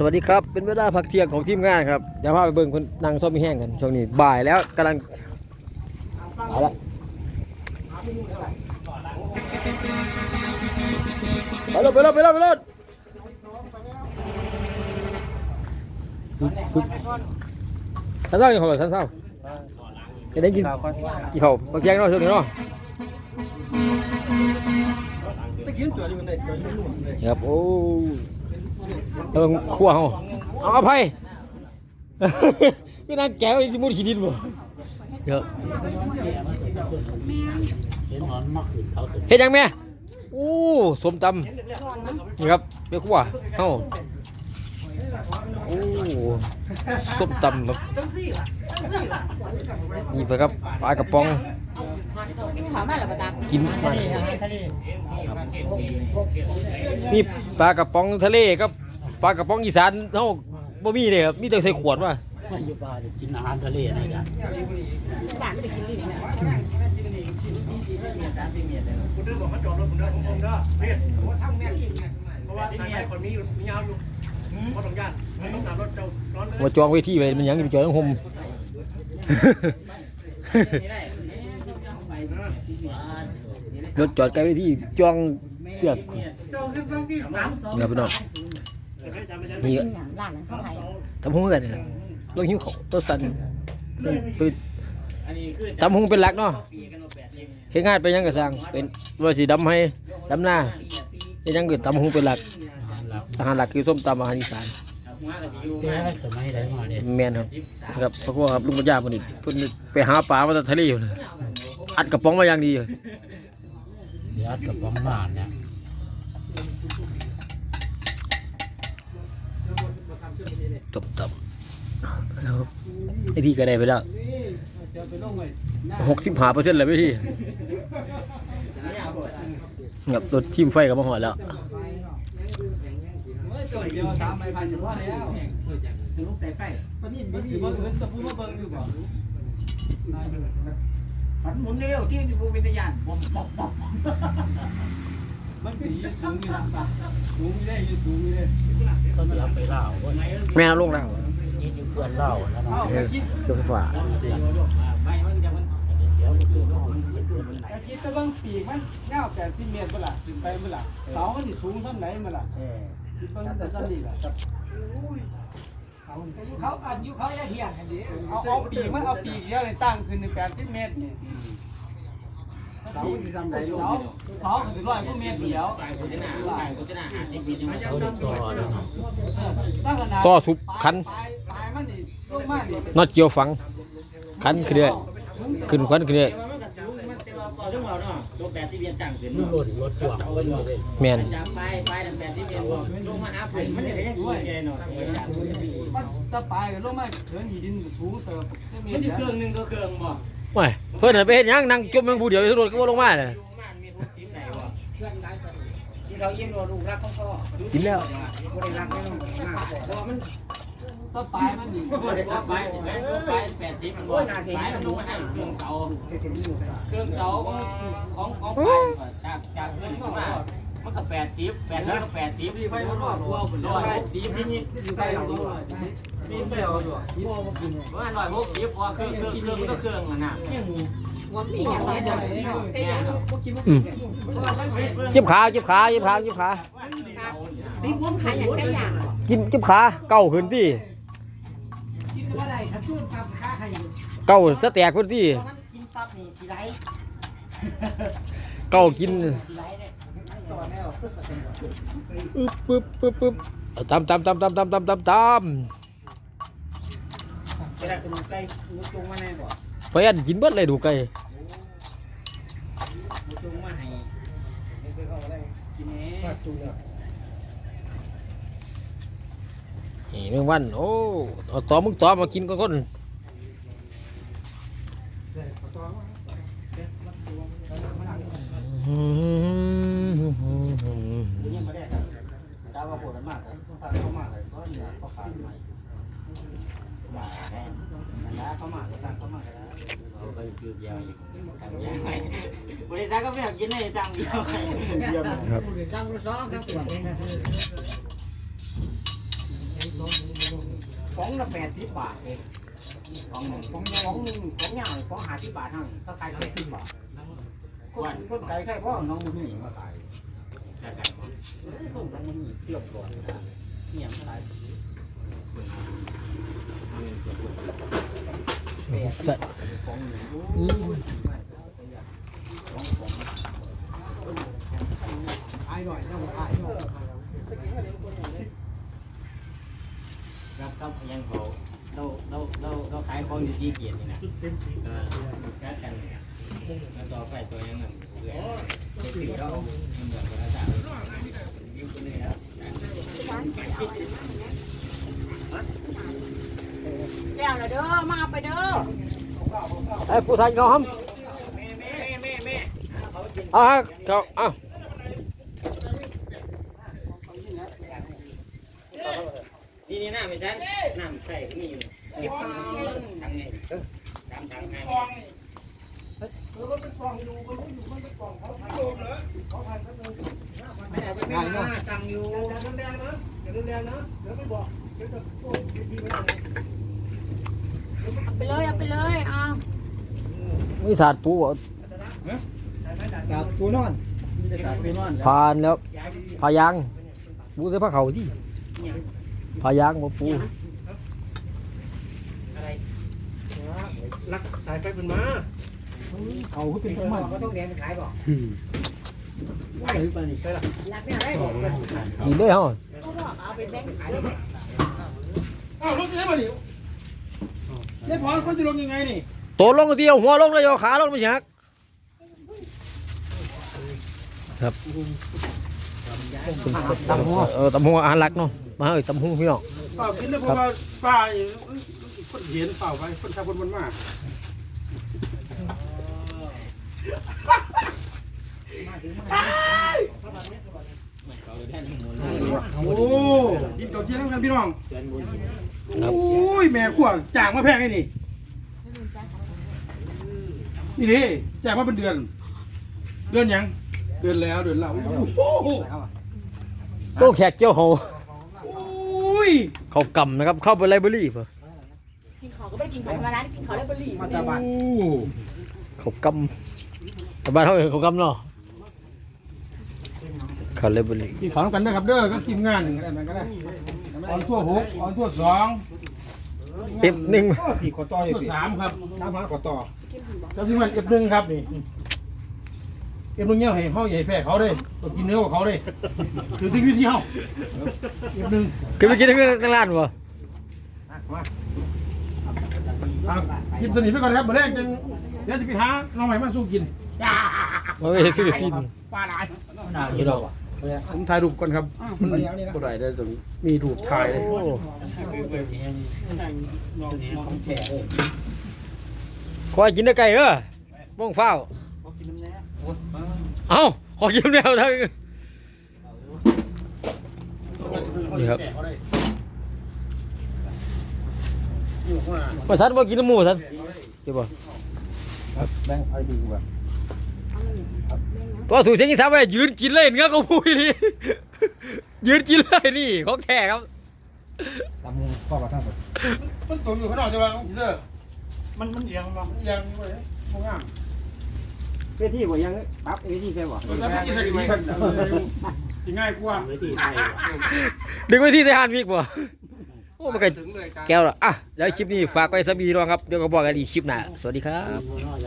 สวัสดีครับ เป็นเวลาพักเที่ยงของทีมงานครับเดี๋ยวพาไปเบิ่งคนนั่งซ้อมมีแห้งกันช่วงนี้บ่ายแล้วกำลังมาละไปเลยไปเลยไปเลยไปเลยสันเศร้าอย่างเขาสันเศร้าจะได้กินกี่เขาบางแยงเนาะช่วงนี้เนาะตะกี้ตัวนี้มันได้ตัวนี้หนุ่มเลยครับโอ้ เออขั้วเขาเอาอภัยนี่นางแก้วนี่มุดขี้ดินบ่เยอะเห็นหอนมากขึ้นเขาสุดเฮ็ดยังแม่โอ้สมตำนี่ครับเบี้ยขั้วเฮาโอ้ส้มตำแบบนี่ไปครับปลากระป๋อง ถามมาหรือเปล่ากินมานี่ปลากระป๋องทะเลครับปลากระป๋องอีสานเฮาบ่มีเลยครับมีแต่ใส่ขวดว่ะไม่อยู่บ้านกินอาหารทะเลนะจ๊ะบ้านไม่ได้กินลิ้นนะคุณดื้อบอกมาจอดรถคุณเด้อผมผมเด้อเพียรเพราะว่าทั้งแม่เพราะว่าทางไหนคนมีมียาวอยู่เพราะต้องญาติมันต้องนำรถเจ้าร้อนเลยมาจองเวทีไว้มันหยังไปจองทั้งห่ม รถจอดใกล้เวทีจองเจือกนี่ครับพี่น้องนี่กินอย่างร้านนั้นเทำหุ้งกันนี่แหละต้องหิ้วเขาต้องสั่นไปทำหุ้งเป็นหลักเนาะเฮ็ดงานไปยังกระสังเป็นว่าสิดำให้ดำหน้าเฮ็ดหยังก็ทำหุ้งเป็นหลักอาหารหลักคือส้มตำอาหารอีสานแมนครับครับเพราะว่าครับลุงปัญญาเพิ่นนี่เพิ่นนี่ไปหาปลามาจากทะเลอยู่เลย อัดกระป๋องมาอย่างดีเลยเดี๋ยวอัดกับป้องมานเนี่ยตบตบแล้วไอ้ที่ก็ได้ไปแล้วหกสิบห้าเปอร์เซ็นต์เลยพี่กับรถทีมไฟกับมาหอดแล้วตัวเดียวสา มันหมุนเร็วที่ดูเป็นตะยานบอมบอมบอมมันสีสูงอยู่นะสูงไม่ได้ยู่สูงไม่ได้ก็จะไปเล่าแม่ลงเล่ายืดอยู่เพื่อนเล่าแล้วน้องเพื่อนฝาไม่มันจะมันคิดตะบังปีกมันเงาแต่ที่เมียเมื่อไหร่ไปเมื่อไหร่เสามันสูงเท่าไหนเมื่อไหร่คิดบังแต่ตอนนี้แหละ เขาเขาอันอยุเขาจะเหี้ยงอันนี้เอาปีกมันเอาปีกเดียวเลยตั้งขึ้นหนึ่งแปดสิบเมตรนี่เสาที่ซ้ำสาเสางร้อยกว่เมตรเยู่แวตั้อสุบคันน่าเกี่ยวฟังคันคือเด้ขึ้นคันคือเด้ มันแต่ว่าพอถึงเราเนาะตัวแปดสิบเอ็ดตั้งขึ้นมันเนาะหล่นรถพ่วงไปเลยแม่นจากปลายปลายตั้งแปดสิบเอ็ดบ่ลงมาหาผมมันจะได้ยังสูงใหญ่เนาะมันถ้าปลายก็ลงมาเถินหีดินสูงเติบเมมันตจะรเครื่องหนึงก็เครื่องบ่ว้ายเพิ่นน่ะไปเฮ็ดหยังนั่งจมแมงผู้เดียวอยู่รถก็บ่ลงมาเลยอยู่บ้านมีหกสิบไหนบ่ที่เขาเยี่ยมเราลูกรักเขาก็กินแล้ว บ่ได้รักแน่นอนมากเพราะว่ามัน ถ้าปลายมันนี่บ่ได้ว่าปลายปลายปลายแปดสิบมันบ่ปลายมันลงมาให้เครื่องเสาเครื่องเสาของของปลายจากจากเพื่อนขึ้นมามันก็แปดสิบแปดสิบก็แปดสิบที่ไฟมันรอบตัวพุ่นร้อยหกสิบที่นี่ที่ใส่เอาด้วยมีไฟเอาด้วยประมาณร้อยหกสิบพอเครื่องเครื่องเครื่องก็เครื่องอะนะจ็บขาจ็บขาจ็บขาจ็บขากินจ็บขาเก้าขึ้นที่ กินบ่ได้คันสู้ทำค่าใครอยู่เก้าสะแตกขึ้นที่กินปั๊บนี่สิไรเก้ากินสิไรเนี่ยปึ๊บปึ๊บปึ๊บปึ๊บเอาตามตามตามตามตามตามตามตามเวลาคุณไก่มุจงมาแน่บ่ไปอันกินเบิดเลยดูไก่มุจงมาให้ไม่เคยเอาอะไรกินแห นี่เงวัน โอ้เอาตอมึงตอมากินก่อนก่อนบริษัทก็ไม่อยากกินเลยสั่งเดียวครับสั่งละสองครับ ฟองละแปดสิบบาทเองของหนึ่งฟองฟองหนึ่งฟองใหญ่ฟองหาสิบบาทเท่านี้ถ้าขายแค่สิบบาทคนคนไก่แค่พ่อน้องมือนี่มาขายแต่ไก่ของต้นน้องมือนี่เทียบก่อนเนี่ยขายสัตว์ฟองหนึ่งอืมอายหน่อยนะผมอายหน่อย ครับครับยังเขาเราเราเราเราขายของอยู่ที่เกียรตินี่นะเออแค่กันนี่ยแล้วต่อไปตัวยังไงเรื่อยสี่เราเป็นแบบกระดาษยิ้มคนนี้ครับแล้วละเด้อมาเอาไปเด้อไอ้ผู้ชายเขาห้ำแม่แม่แม่แม่เอาเขาเอา นี่นี่น้ำไม่ใช่น้ำใส่ก็มีอยู่เก็บทำไงทำทำไงง่ายเนาะเอาไปเลยเอาไปเลยเอามีศาสตร์ปูบ่จากตัวนอนมีแต่จากตัวนอนผ่านแล้วพายางปูเสื้อผ้าเขาที่ พายางบ่ปูรักสายไฟเป็นมาเอาขึ้นเป็นต้นไม้ก็ต้องแดงขายบ่ว่าหรือไปนี่ไปละรักเนี่ยได้บอกกินเลยเฮาเขาบอกเอาไปแบ่งขายอ้าวรถจะได้มาดิเล่นพอคนจะลงยังไงนี่โตลงเดียวหัวลงแล้วยอขาลงไม่ใช่ฮักครับคุณสัตว์เออตำหัวอาหารหลักเนาะ มาเอ้ยตำหัวพี่น้องเปล่ากินได้เพราะว่าป้านี่คนเห็นเปล่าไปคนชาวคนมันมากเขาได้ทั้งหมดโอ้กินดอกเทียนทั้งกันพี่น้องโอ้ยแม่ขวจ่างมาแพงไอ้นี่นี่ดิจ่างมาเป็นเดือน เดือนหยัง เดือนแล้วเดือนแล้วโอ้โห โตแขกเกี่ยวเขาโอ้ ยเขากำนะครับ เข้าไปไลบรารีเพิ่นกินข้าวก็ไม่ได้กินข้าวมาร้านกินข้าวแล้วบรีมาตาบัดโอ้เขากำแต่บ้านเขาเองเขากำเนาะเขาไลบรารีกินข้าวกันนะครับเด้อก็ทีมงานหนึ่งก็ได้มันก็ได้ออนทั่วหกออนทั่วสองเต็มหนึ่งผีขอต่ออยู่ทั่วผีสามครับน้ำหาขอต่อแล้วทีมงานเอฟหนึ่งครับนี่ เอฟหนึ่งเนี่ยให้เขาใหญ่แพ้เขาเลยต้องกินเนื้อของเขาเลยคือที่วิธีเขาเอฟหนึ่งคือไปกินทั้งทั้งร้านบ่ครับกินสนิทไปก่อนครับเมื่อแรกจังเดี๋ยวจะไปหาน้องใหม่มาสู้กินมันไม่ใช่ซื้อซินปลาหลายพี่น้องผมถ่ายรูปก่อนครับมันบ่ได้ได้ตรงมีรูปถ่ายเลยโอ้ขอให้กินได้ไก่เด้อบ้องเฝ้า เอ้าขอกินแมวทั้งนี่ครับมาสันบ่กินน้ำหมูสันเดี๋ยวบ่แบงค์เอาดีกว่าตัวสูเสียงอีสานไปยืนกินเลยเนื้อเขาพูดนี่ยืนกินเลยนี่ของแท้ครับตำมุงพ่อมาทั้งหมดมันตัวอยู่ข้างนอกจะวางเด้อมันมันเอียงมามันยังนี่เว้ยพวกงาม เวทีบ่ยังปั๊บเวทีใช่บ่มันจะไม่กินสักทีกันกินง่ายกว่าดึงไปที่สถานมิกบ่โอ้มันก็แก้วละอะแล้วคลิปนี้ฝากไว้สบีรองครับเดี๋ยวก็บอกกันอีกคลิปหน้าสวัสดีครับ